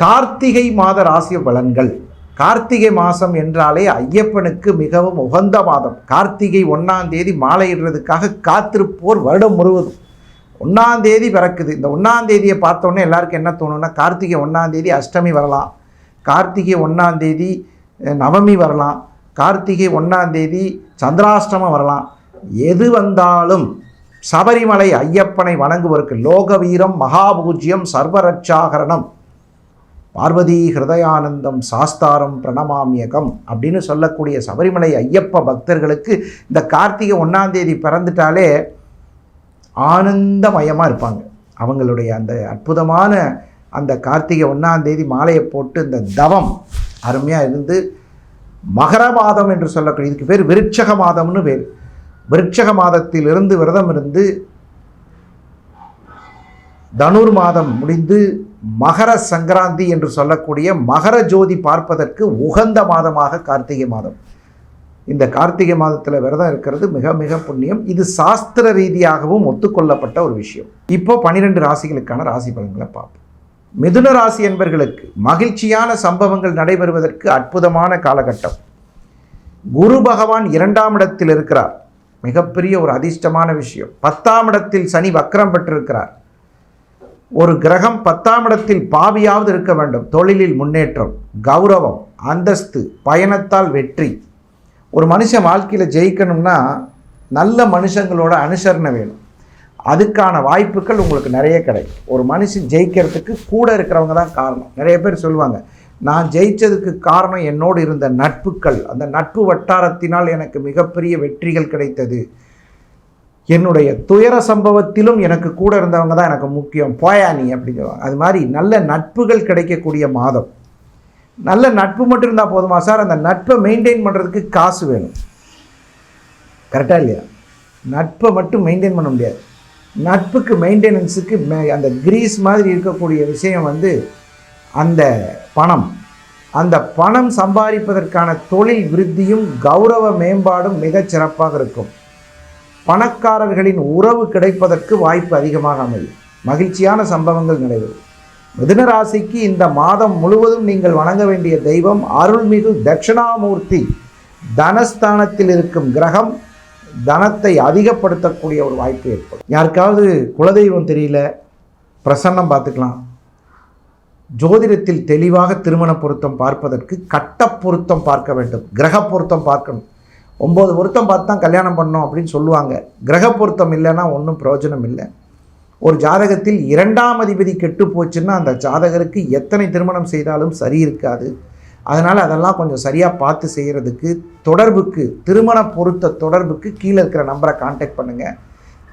கார்த்திகை மாத ராசி பலன்கள். கார்த்திகை மாதம் என்றாலே ஐயப்பனுக்கு மிகவும் உகந்த மாதம். கார்த்திகை ஒன்றாம் தேதி மாலையிடுறதுக்காக காத்திருப்போர் வருடம் முழுவதும். ஒன்றாம் தேதி பிறக்குது. இந்த ஒன்றாம் தேதியை பார்த்தோன்னே எல்லாருக்கும் என்ன தோணும்னா கார்த்திகை ஒன்றாம் தேதி அஷ்டமி வரலாம். கார்த்திகை ஒன்றாம் தேதி நவமி வரலாம். கார்த்திகை ஒன்றாம் தேதி சந்திராஷ்டமம் வரலாம். எது வந்தாலும் சபரிமலை ஐயப்பனை வணங்குவதற்கு லோக வீரம் மகாபூஜ்யம் சர்வரட்சாகரணம். பார்வதி ஹிருதயானந்தம் சாஸ்தாரம் பிரணமாமியகம் அப்படின்னு சொல்லக்கூடிய சபரிமலை ஐயப்ப பக்தர்களுக்கு இந்த கார்த்திகை ஒன்றாம் தேதி பிறந்துட்டாலே ஆனந்தமயமாக இருப்பாங்க. அவங்களுடைய அந்த அற்புதமான அந்த கார்த்திகை ஒன்றாம் தேதி மாலையை போட்டு இந்த தவம் அருமையாக இருந்து மகர மாதம் என்று சொல்லக்கூடிய இதுக்கு பேர் விருட்சக மாதம்னு பேர். விருட்சக மாதத்திலிருந்து விரதம் இருந்து தனுர் மாதம் முடிந்து மகர சங்கராந்தி என்று சொல்லக்கூடிய மகர ஜோதி பார்ப்பதற்கு உகந்த மாதமாக கார்த்திகை மாதம். இந்த கார்த்திகை மாதத்தில் விரதம் இருக்கிறது மிக மிக புண்ணியம். இது சாஸ்திர ரீதியாகவும் ஒத்துக்கொள்ளப்பட்ட ஒரு விஷயம். இப்போ பனிரெண்டு ராசிகளுக்கான ராசி பலன்களை பார்ப்போம். மிதுன ராசி என்பர்களுக்கு மகிழ்ச்சியான சம்பவங்கள் நடைபெறுவதற்கு அற்புதமான காலகட்டம். குரு பகவான் இரண்டாம் இடத்தில் இருக்கிறார். மிகப்பெரிய ஒரு அதிர்ஷ்டமான விஷயம். பத்தாம் இடத்தில் சனி வக்ரம் பெற்றிருக்கிறார். ஒரு கிரகம் பத்தாம் இடத்தில் பாவியாவது இருக்க வேண்டும். தொழிலில் முன்னேற்றம் கௌரவம் அந்தஸ்து பயணத்தால் வெற்றி. ஒரு மனுஷன் வாழ்க்கையில் ஜெயிக்கணும்னா நல்ல மனுஷங்களோட அனுசரணை வேணும். அதுக்கான வாய்ப்புகள் உங்களுக்கு நிறைய கிடைக்கும். ஒரு மனுஷன் ஜெயிக்கிறதுக்கு கூட இருக்கிறவங்க தான் காரணம். நிறைய பேர் சொல்லுவாங்க நான் ஜெயிச்சதுக்கு காரணம் என்னோடு இருந்த நட்புகள். அந்த நட்பு வட்டாரத்தினால் எனக்கு மிகப்பெரிய வெற்றிகள் கிடைத்தது. என்னுடைய துயர சம்பவத்திலும் எனக்கு கூட இருந்தவங்க தான் எனக்கு முக்கியம். போயா நீ அப்படின்னு சொல்லுவாங்க. அது மாதிரி நல்ல நட்புகள் கிடைக்கக்கூடிய மாதம். நல்ல நட்பு மட்டும் இருந்தால் போதுமா சார்? அந்த நட்பை மெயின்டைன் பண்ணுறதுக்கு காசு வேணும். கரெக்டாக இல்லையா? நட்பை மட்டும் மெயின்டைன் பண்ண முடியாது. நட்புக்கு மெயின்டெனன்ஸுக்கு மே- அந்த கிரீஸ் மாதிரி இருக்கக்கூடிய விஷயம் வந்து அந்த பணம். அந்த பணம் சம்பாதிப்பதற்கான தொழில் விருத்தியும் கௌரவ மேம்பாடும் மிகச் சிறப்பாக இருக்கும். பணக்காரர்களின் உறவு கிடைப்பதற்கு வாய்ப்பு அதிகமாக அமையும். மகிழ்ச்சியான சம்பவங்கள் நடைபெறும் மிதுன ராசிக்கு இந்த மாதம் முழுவதும் நீங்கள் வணங்க வேண்டிய தெய்வம் அருள்மிகு தட்சிணாமூர்த்தி. தனஸ்தானத்தில் இருக்கும் கிரகம் தனத்தை அதிகப்படுத்தக்கூடிய ஒரு வாய்ப்பு ஏற்படும். யாருக்காவது குலதெய்வம் தெரியல? பிரசன்னம் பார்த்துக்கலாம். ஜோதிடத்தில் தெளிவாக திருமண பொருத்தம் பார்ப்பதற்கு கட்ட பொருத்தம் பார்க்க வேண்டும். கிரக பொருத்தம் பார்க்கணும். ஒம்பது பொருத்தம் பார்த்து தான் கல்யாணம் பண்ணோம் அப்படின்னு சொல்லுவாங்க. கிரக பொருத்தம் இல்லைன்னா ஒன்றும் பிரயோஜனம் இல்லை. ஒரு ஜாதகத்தில் இரண்டாம் அதிபதி கெட்டு போச்சுன்னா அந்த ஜாதகருக்கு எத்தனை திருமணம் செய்தாலும் சரி இருக்காது. அதனால் அதெல்லாம் கொஞ்சம் சரியாக பார்த்து செய்கிறதுக்கு தொடர்புக்கு திருமண பொருத்த தொடர்புக்கு கீழே இருக்கிற நம்பரை காண்டாக்ட் பண்ணுங்கள்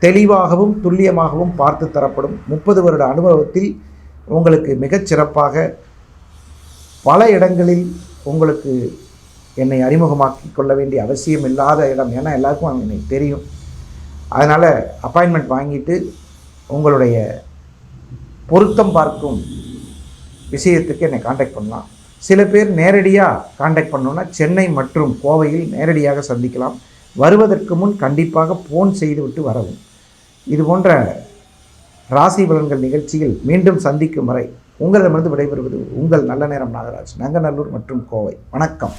தெளிவாகவும் துல்லியமாகவும் பார்த்து தரப்படும். முப்பது வருட அனுபவத்தில் உங்களுக்கு மிகச்சிறப்பாக பல இடங்களில் உங்களுக்கு என்னை அறிமுகமாக்கி கொள்ள வேண்டிய அவசியம் இல்லாத இடம். ஏன்னா எல்லாருக்கும் எனக்கு தெரியும். அதனால் அப்பாயின்மெண்ட் வாங்கிட்டு உங்களுடைய பொருத்தம் பார்க்கும் விஷயத்துக்கு என்னை காண்டாக்ட் பண்ணலாம். சில பேர் நேரடியாக காண்டாக்ட் பண்ணோன்னா சென்னை மற்றும் கோவையில் நேரடியாக சந்திக்கலாம். வருவதற்கு முன் கண்டிப்பாக ஃபோன் செய்துவிட்டு வரவும். இது போன்ற ராசி பலன்கள் நிகழ்ச்சியில் மீண்டும் சந்திக்கும் வரை உங்களிடமிருந்து விடைபெறுவது உங்கள் நல்ல நேரம் நாகராஜ் நங்கநல்லூர் மற்றும் கோவை. வணக்கம்.